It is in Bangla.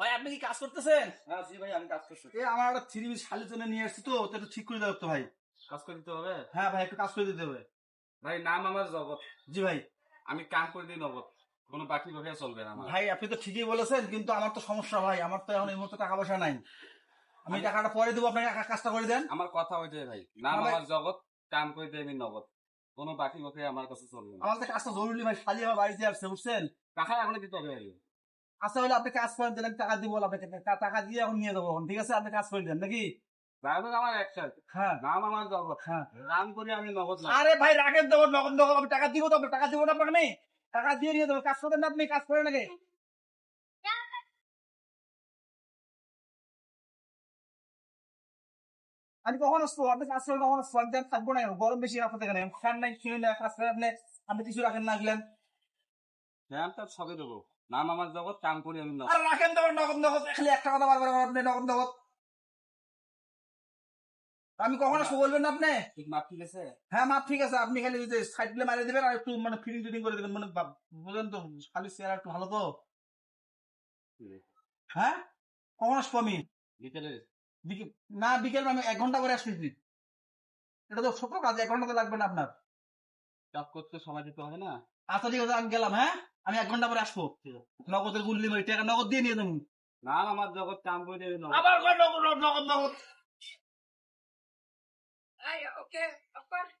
ভাই আপনি কি কাজ করতেছেন? হ্যাঁ জি ভাই আমি কাজ করছি। এ আমার একটা থ্রি পিস শালির জন্য নিয়ে আসছি তো তো একটু ঠিক করে দেবো তো ভাই। কাজ করে দিতে হবে? হ্যাঁ ভাই একটু কাজ করে দিতে হবে। ভাই নাম আমার জগৎ। জি ভাই। আমি কাম করে দিই নগদ। কোনো বাকি ভাবে চলবে না আমার। ভাই আপনি তো ঠিকই বলেছেন কিন্তু আমার তো সমস্যা ভাই আমার তো এখন এই মুহূর্তে টাকা পয়সা নাই। আমি টাকাটা পরে দেবো আপনাকে কাজটা করে দেন। আমার কথা ওইটাই ভাই নাম আমার জগৎ কাম করে দিই আমি নগদ। কোনো বাকি ভাবে আমার কাছে চলবে না। আমার তো কাজটা জরুরি ভাই শালি আমার বাড়িতে আসছে বুঝছেন? টাকা এখন দিতে হবে। আচ্ছা হলে আপনি কাজ করেন দিলেন টাকা দিব আপনাকে। টাকা দিয়ে এখন নিয়ে এখন, ঠিক আছে? আপনি কাজ করে দেন নাকি? আমার হ্যাঁ। নাম আমার জগৎ। হ্যাঁ। নাম করে আমি নগদ আরে ভাই রাখেন দেবো নগদ নগদ আমি টাকা দিব তো আপনি টাকা দিব না আপনাকে টাকা দিয়ে নিয়ে দেবো কাজ করেন না আপনি কাজ করেন নাকি আমি কখন আসব? আপনি কাজ করে কখন আসব? আমি থাকব না গরম বেশি আপনাদের এখানে ফ্যান নাই শুনে না কাজ করেন আপনি। আপনি কিছু রাখেন না গেলেন নাম তো সবে দেবো। নাম আমার জগৎ কাম করি আমি আর রাখেন নগদ নগদ খালি একটা কথা বারবার আপনি নগদ নগদ। আমি কখন আসব বলবেন না আপনি? ঠিক মাপ ঠিক আছে? হ্যাঁ মাপ ঠিক আছে আপনি খালি যে সাইড মারিয়ে দেবেন আর একটু মানে ফিটিং টিটিং করে দেবেন মানে তো খালি চেয়ার একটু ভালো তো। হ্যাঁ? কখন আসব আমি? বিকেলে। না বিকেল আমি এক ঘণ্টা পরে আসতেছি। এটা তো ছোট কাজ এক ঘণ্টা তো লাগবে না আপনার। কাজ করতে সময় দিতে হবে না। আচ্ছা ঠিক আছে আমি গেলাম হ্যাঁ আমি এক ঘণ্টা পরে আসব নগদের গুল্লি মারি টাকা নগদ দিয়ে নিয়ে তুমি না আমার জগৎ কাম করে দেবে কয় নগদ নগদ নগদ. Apa?